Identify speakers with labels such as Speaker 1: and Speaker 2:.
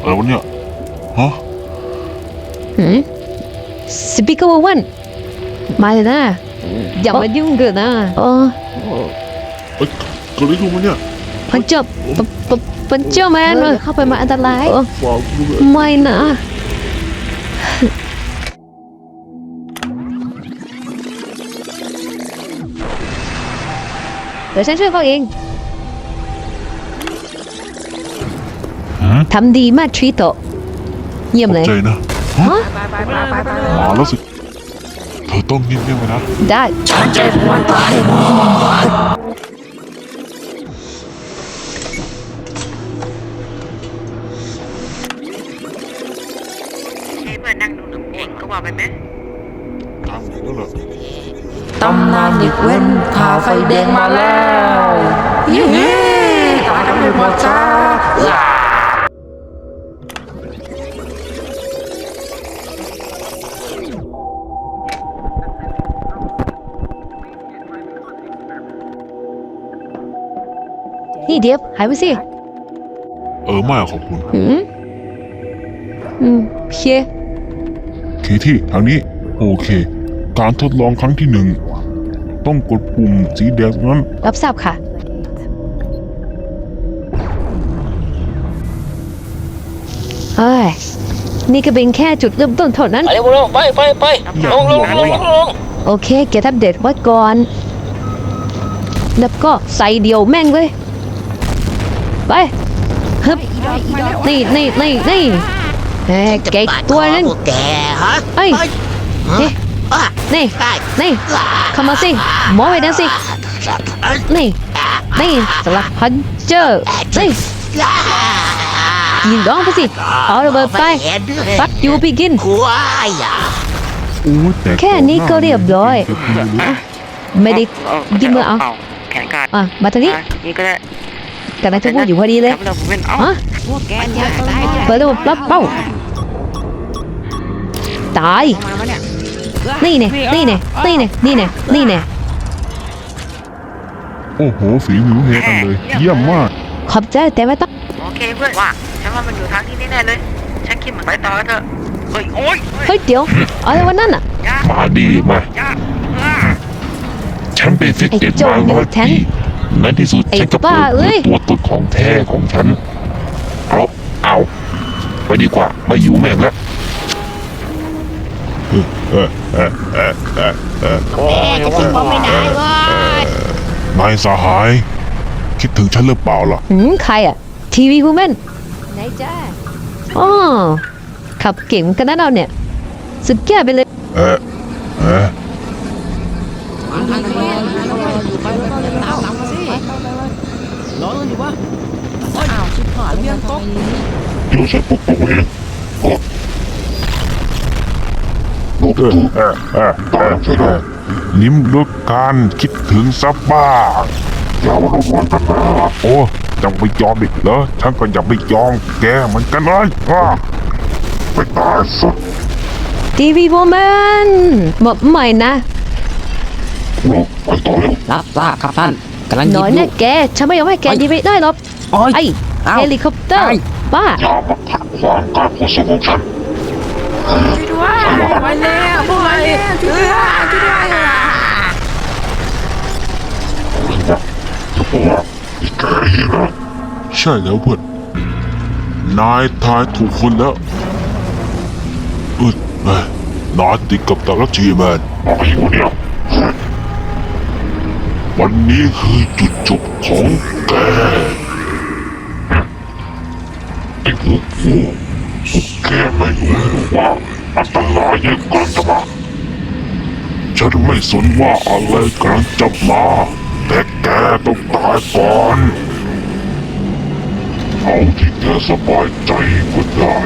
Speaker 1: อะไรวะเนี่ยฮะ
Speaker 2: หืมสปีกเกอร์วันมาเลยนะ อย่ามายุ่งเกินนะเออ
Speaker 1: เอ้ยเกิดอะไรขึ้นวะเนี่ย
Speaker 2: พันเจบปปพันเจอแมนเลยเข้าไปมาอันตรายเออ
Speaker 1: ฝากด้วย
Speaker 2: ไม่นะเดี๋ยวฉันช่วยเขาเอง ทำดีมากทรีโตะเยี่ยม
Speaker 1: ขอบ
Speaker 2: เลย
Speaker 1: ใจนะ
Speaker 2: ฮะ
Speaker 1: มาแล้วสิ เธอต้องเงียบๆไว้นะ
Speaker 2: ได้
Speaker 3: ให้เพื่อนนั่งดูหนังเองก็ว่าไปไหม
Speaker 1: ตามถึงแล้วเหรอ
Speaker 4: ตำนานเด็กเว้นข่าวไฟแดงมาแล้วยี่ห้ตายกันไม่หมดจ้า
Speaker 2: นี่เดียบหายไปสิ
Speaker 1: เออไม่อะขอบคุณ
Speaker 2: อืม อืมโอเค
Speaker 1: เคที่ทางนี้ โอเค การทดลองครั้งที่หนึ่ง ต้องกดปุ่มสีแดงนั้น
Speaker 2: รับทราบค่ะเฮ้ย นี่ก็เป็นแค่จุดเริ่มต้นเท่านั้น
Speaker 4: ไปเร็วลงไปไปไปลงลงลงลง
Speaker 2: โอเค เก็บอัปเดตไว้ก่อน แล้วก็ใส่เดียวแม่งเลย ไปฮึบนี่นี่นี่นี่เฮ้ยแกอีกตัวนึง
Speaker 4: พวกแกฮะ
Speaker 2: เอ้ย
Speaker 4: เฮ้ย
Speaker 2: นี่นี่เข้ามาสิหมอไว้ดังสินี่นี่สลักพันเจอร์นี่ยิงร้องไปสิเอาระเบิดไปฟัดยูปีกิน
Speaker 4: ควายอะ
Speaker 1: โอ้ยแต่
Speaker 2: แค่นี้ก็เรียบร้อยไม่ได้ยิงมือเอา
Speaker 3: แขนขาด
Speaker 2: อะมาทางนี้
Speaker 3: อะนี่ก็ได้
Speaker 2: กำลังจะพูดอยู่พอดีเลย
Speaker 3: ทำเราผมเป็นเอ้า
Speaker 2: ฮะ
Speaker 3: พวกแกเนี่ยตาย
Speaker 2: เปิดระบบรับเป้าตาย
Speaker 3: มาวะเนี่ย
Speaker 2: นี่เนี่ยนี่เนี่ยนี่เนี่ยนี่เนี่ยนี่เนี่ย
Speaker 1: โอ้โหฝีมือเฮกันเลย เยี่ยมมาก
Speaker 2: ขอบใจแต่ไม่ต้อง
Speaker 3: โอเคเพื่อนว่าฉันว่ามันอยู่ทางนี้แน่ๆเลยฉันคิดเหมือนไปต่อเถอะเฮ้ยโอ้ย
Speaker 2: เฮ้ยเดี๋ยวอะไรวะนั่นอะ
Speaker 3: ยา
Speaker 1: มาดีมา
Speaker 3: ยาอ่า
Speaker 1: ฉันเป็นฟิต
Speaker 2: ไอ้
Speaker 1: เน็ต
Speaker 2: โจ
Speaker 1: มา
Speaker 2: นิ
Speaker 1: ร้
Speaker 2: ว
Speaker 1: อย
Speaker 2: แทน
Speaker 1: ปี ในที่สุด
Speaker 2: ไอ้
Speaker 1: ฉันก็
Speaker 2: บ้า
Speaker 1: เปิด
Speaker 2: เอ้ย
Speaker 1: ตัวตนของแท้ของฉันเอาเอาไปดีกว่าไม่อยู่แม่งแล้วเออเออเออเออเออ
Speaker 4: แกจะกินก็ไม่ได้เว้ย
Speaker 1: นายสหาย คิดถึงฉันหรือเปล่าล่ะ
Speaker 2: หืมใครอะ ทีวีคูแมนไหนจ้าอ๋อขับเก่งกันนะเราเนี่ย สุดแก่ไปเลย
Speaker 1: เออเออ เดี๋ยวฉันปกป้องเองเออเออเออเออเออลิ้มรสกการคิดถึงซับบ้างอย่ามาลงวันกันนะโอ้ยังไม่ยอมอีกเหรอฉันก็ยังไม่ยอมแกเหมือนกันเลยอะไปตายซะ
Speaker 2: ทีวีโวแมนบอกใหม่นะ
Speaker 1: ไปต่อแล้ว
Speaker 4: รับทราบครับท่านกำลัง
Speaker 2: ห
Speaker 4: ยิ
Speaker 2: น่อยนะแก ฉันไม่ยอมให้แกดีไปได้หรอก
Speaker 4: โอ้ย
Speaker 2: ไอ
Speaker 4: เฮ
Speaker 2: ลิคอปเตอร์
Speaker 4: ไอ้
Speaker 2: บ้า
Speaker 1: อย่ามาขัดขวางการต่อสู้ของฉัน
Speaker 4: ไปแล้วพวกอะไรช่วยด้วยช่วยด้วย
Speaker 1: ใช่แล้วเพื่อนนายทายถูกคนแล้วอึดเอ้ยนายติดกับตาลักจีแมนอะไรวะเนี่ยวันนี้คือจุดจบของแก ฉันไม่สนว่าอะไรกำลังจะมา แต่แกต้องตายก่อนเอาที่เธอสบายใจก็ได้